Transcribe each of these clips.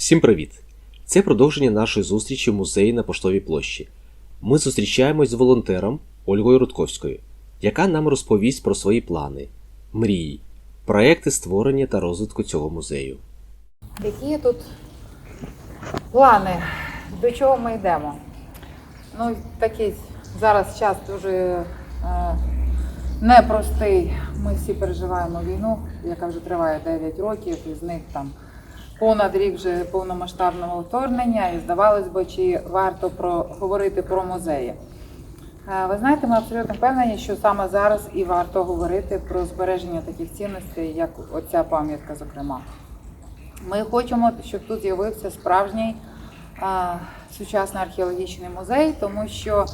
Всім привіт! Це продовження нашої зустрічі в музеї на Поштовій площі. Ми зустрічаємось з волонтером Ольгою Рудковською, яка нам розповість про свої плани, мрії, проекти створення та розвитку цього музею. Які тут плани? До чого ми йдемо? Ну, такий зараз час дуже е, непростий. Ми всі переживаємо війну, яка вже триває 9 років, і з них там понад рік вже повномасштабного вторгнення. І здавалось би, чи варто про, говорити про музеї. Е, Ви знаєте, ми абсолютно впевнені, що саме зараз і варто говорити про збереження таких цінностей, як оця пам'ятка, зокрема. Ми хочемо, щоб тут з'явився справжній а, сучасний археологічний музей, тому що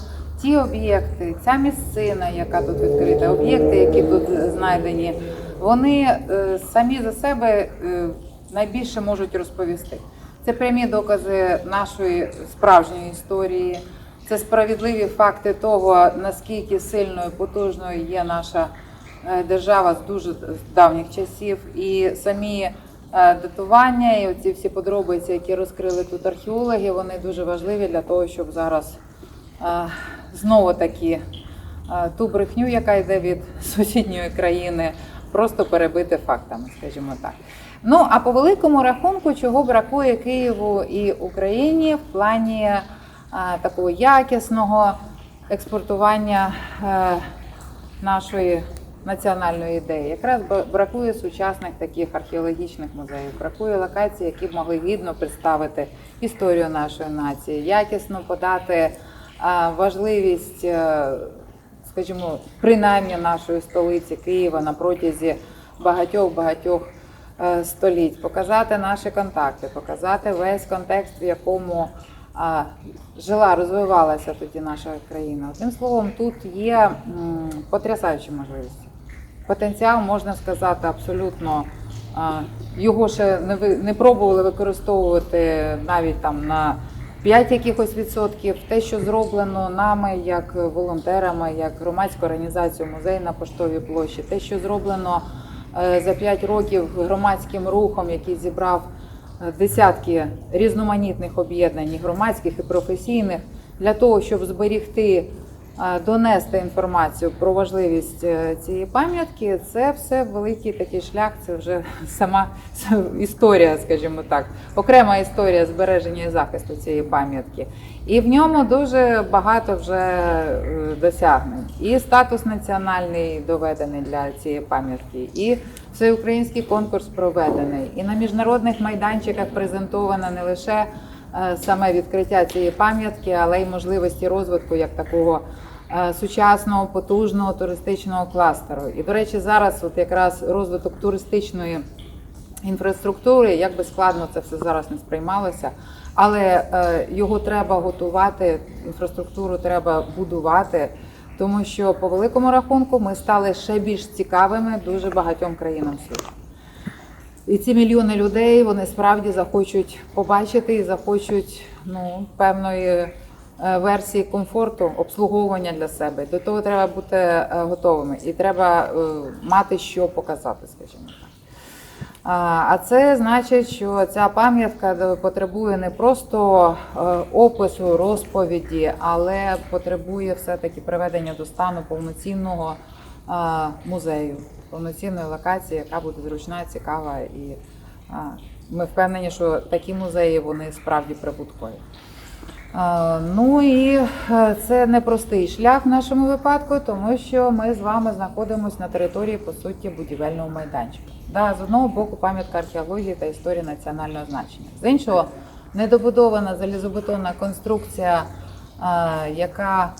ті об'єкти, ця місцина, яка тут відкрита, об'єкти, які тут знайдені, вони е, самі за себе е, найбільше можуть розповісти. Це прямі докази нашої справжньої історії, це справедливі факти того, наскільки сильною потужною є наша е, держава з дуже давніх часів, і самі е, датування і оці всі подробиці, які розкрили тут археологи, вони дуже важливі для того, щоб зараз е, знову таки ту брехню, яка йде від сусідньої країни, просто перебити фактами, скажімо так. Ну а по великому рахунку, чого бракує Києву і Україні в плані е, такого якісного експортування е, нашої національної ідеї. Якраз бракує сучасних таких археологічних музеїв, бракує локацій, які б могли гідно представити історію нашої нації, якісно подати е, важливість, е, скажімо, принаймні нашої столиці Києва на протязі багатьох-багатьох е, століть, показати наші контакти, показати весь контекст, в якому жила, розвивалася тоді наша країна. Одним словом, тут є потрясаючі можливості. Потенціал, можна сказати, абсолютно його ще не ви не пробували використовувати навіть там на 5 якихось відсотків. Те, що зроблено нами, як волонтерами, як громадською організацією музей на поштовій площі, те, що зроблено е, за 5 років громадським рухом, який зібрав е, десятки різноманітних об'єднань, громадських і професійних, для того, щоб зберігти, е, донести інформацію про важливість е, цієї пам'ятки, це все великий такий шлях. Це вже сама історія, скажімо так, окрема історія збереження і захисту цієї пам'ятки. І в ньому дуже багато вже е, досягнень. І статус національний доведений для цієї пам'ятки, і всеукраїнський конкурс проведений, і на міжнародних майданчиках презентовано не лише е, саме відкриття цієї пам'ятки, але й можливості розвитку як такого е, сучасного, потужного туристичного кластеру. І, до речі, зараз от якраз розвиток туристичної інфраструктури, як би складно це все зараз не сприймалося, але е, його треба готувати, інфраструктуру треба будувати, тому що по великому рахунку ми стали ще більш цікавими дуже багатьом країнам світу. І ці мільйони людей вони справді захочуть побачити і захочуть ну, певної е, версії комфорту, обслуговування для себе. До того треба бути е, готовими і треба е, мати що показати, скажімо так. А це значить, що ця пам'ятка потребує не просто опису, розповіді, але потребує все-таки приведення до стану повноцінного музею, повноцінної локації, яка буде зручна, цікава. І ми впевнені, що такі музеї вони справді прибуткові. Ну і е, це непростий шлях в нашому випадку, тому що ми з вами знаходимося на території по суті будівельного майданчика. Да, з одного боку пам'ятка археології та історії національного значення. З іншого недобудована залізобетонна конструкція, яка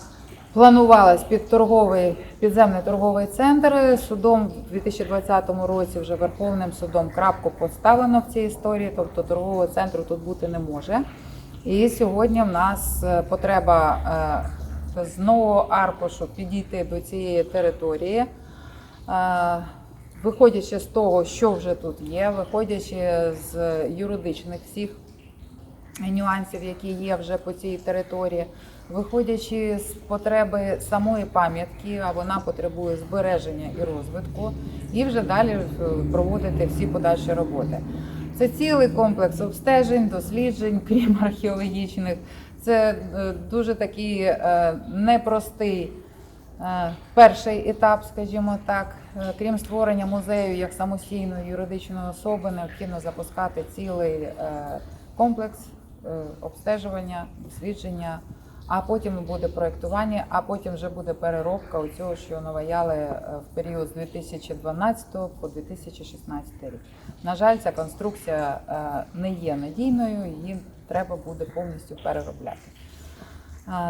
планувалась під торговий підземний торговий центр. Судом в 2020 році вже Верховним судом крапку поставлено в цій історії, тобто торгового центру тут бути не може. І сьогодні в нас е, потреба е, з нового аркушу підійти до цієї території, е, виходячи з того, що вже тут є, виходячи з юридичних всіх нюансів, які є вже по цій території, виходячи з потреби самої пам'ятки, а вона потребує збереження і розвитку, і вже далі е, проводити всі подальші роботи. Це цілий комплекс обстежень, досліджень, крім археологічних. Це е, дуже такий е, непростий перший етап, скажімо так. Крім створення музею як самостійної юридичної особи, необхідно запускати цілий комплекс обстежування, дослідження, а потім буде проєктування, а потім вже буде переробка у цього, що наваяли е, в період з 2012 по 2016 рік. На жаль, ця конструкція е, не є надійною, її треба буде повністю переробляти.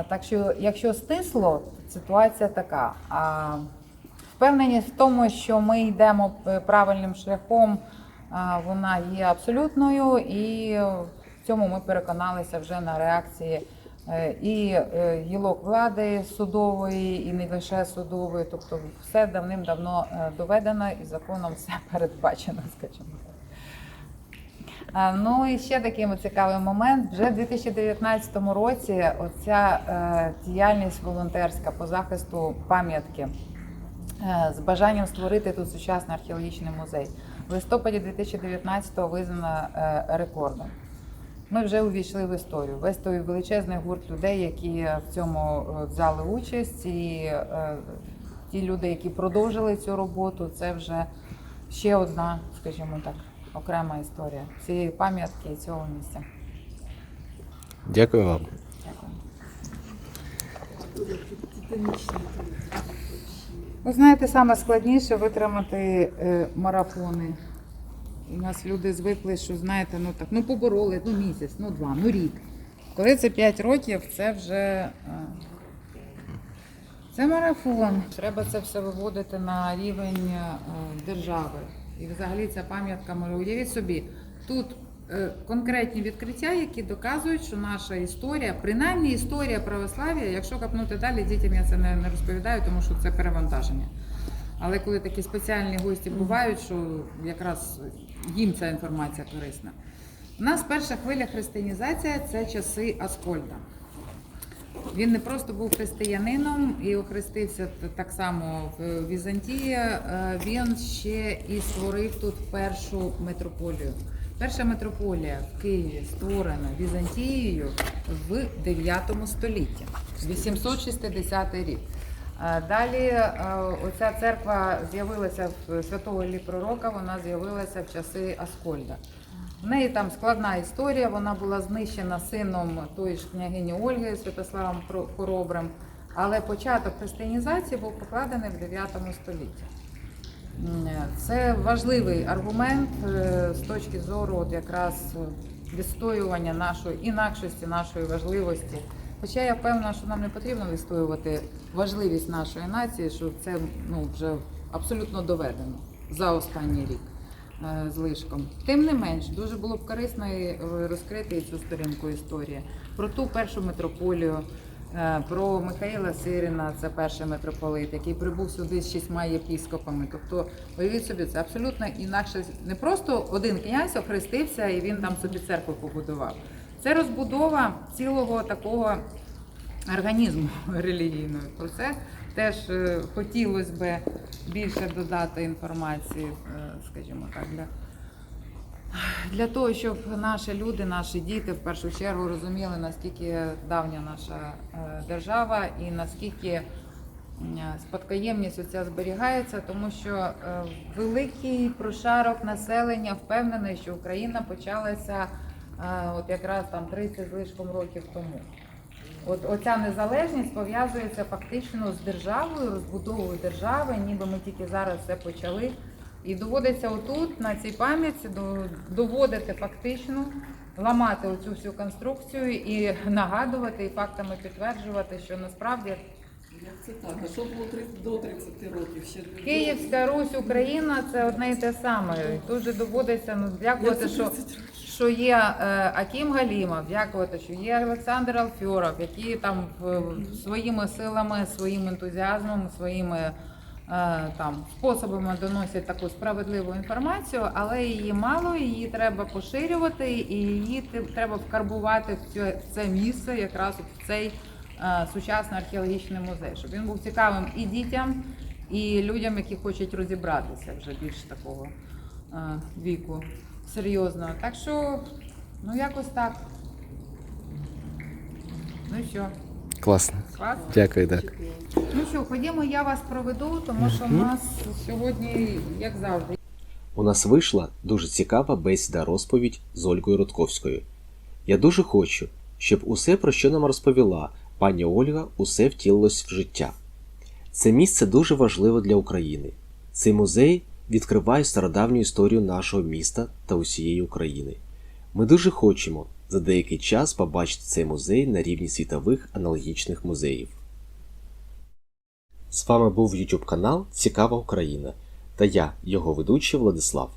Так що, якщо стисло, ситуація така. Впевненість в тому, що ми йдемо правильним шляхом, вона є абсолютною, і цьому ми переконалися вже на реакції е, і е, гілок влади судової, і не лише судової. Тобто, все давним-давно е, доведено і законом все передбачено, скажімо так. Ну і ще такий цікавий момент. Вже в 2019 році оця діяльність волонтерська по захисту пам'ятки з бажанням створити тут сучасний археологічний музей. В листопаді 2019-го визнана рекордом. Ми вже увійшли в історію. Весь той величезний гурт людей, які в цьому е, взяли участь, і е, ті люди, які продовжили цю роботу, це вже ще одна, скажімо так, окрема історія цієї пам'ятки і цього місця. Дякую вам. Дякую. Ви знаєте, саме складніше витримати е, марафони. У нас люди звикли, що знаєте, ну так, ну побороли, ну місяць, ну два, ну рік. Коли це 5 років, це вже е, це марафон. Треба це все виводити на рівень е, держави. І взагалі ця пам'ятка може уявіть собі, тут е, конкретні відкриття, які доказують, що наша історія, принаймні історія православ'я, якщо капнути далі, дітям я це не, не розповідаю, тому що це перевантаження. Але коли такі спеціальні гості бувають, що якраз їм ця інформація корисна. У нас перша хвиля християнізація це часи Аскольда. Він не просто був християнином і охрестився так само в Візантії. е, Він ще і створив тут першу митрополію. Перша митрополія в Києві створена Візантією в 9 столітті, 860 рік. Е, Далі е, оця церква з'явилася в святого Іллі Пророка, вона з'явилася в часи Аскольда. В неї там складна історія. Вона була знищена сином тої ж княгині Ольги Святославом Хоробрим. Але початок християнізації був покладений в 9 столітті. Це важливий аргумент е, з точки зору от якраз е, відстоювання нашої інакшості, нашої важливості. Хоча я впевнена, що нам не потрібно відстоювати важливість нашої нації, що це ну, вже абсолютно доведено за останній рік е, з лишком. Тим не менш, дуже було б корисно розкрити цю сторінку історії про ту першу митрополію. Е, Про Михаїла Сирина, це перший митрополит, який прибув сюди з шістьма єпіскопами. Тобто, уявіть собі, це абсолютно інакше. Не просто один князь охрестився і він там собі церкву побудував. Це розбудова цілого такого організму релігійного. Про це теж е, хотілося б більше додати інформації, е, скажімо так, для для того, щоб наші люди, наші діти в першу чергу розуміли, наскільки давня наша е, держава і наскільки спадкоємність оця зберігається, тому що великий прошарок населення впевнений, що Україна почалася от якраз там 30 з лишком років тому. От оця незалежність пов'язується фактично з державою, розбудовою держави, ніби ми тільки зараз це почали. І доводиться отут, на цій пам'ятці, доводити фактично, ламати оцю всю конструкцію і нагадувати, і фактами підтверджувати, що насправді Як це так? А що було 30 до 30 років? Ще Київська Русь, Україна це одне і те саме. І Тут же доводиться ну, дякувати, що, 30 років? Що є е, Акім Галімов, дякувати, що є Олександр Алфьоров, які там своїми силами, своїм ентузіазмом, своїми е, там способами доносять таку справедливу інформацію, але її мало, її треба поширювати, і її треба вкарбувати в це, в це місце, якраз в цей е, сучасний археологічний музей, щоб він був цікавим і дітям, і людям, які хочуть розібратися вже більш такого віку. Серйозно. Так що, ну якось так. Ну що, Класно. клас? Дякую, так. Ну що, ходімо, я вас проведу, тому що в нас сьогодні, як завжди, У нас вийшла дуже цікава бесіда розповідь з Ольгою Рудковською. Я дуже хочу, щоб усе, про що нам розповіла пані Ольга, усе втілилось в життя. Це місце дуже важливе для України. Цей музей відкриває стародавню історію нашого міста та усієї України. Ми дуже хочемо за деякий час побачити цей музей на рівні світових аналогічних музеїв. З вами був YouTube канал Цікава Україна та я, його ведучий Владислав.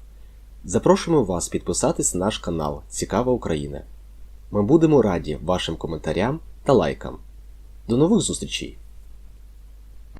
Запрошуємо вас підписатись на наш канал Цікава Україна. Ми будемо раді вашим коментарям та лайкам. До нових зустрічей!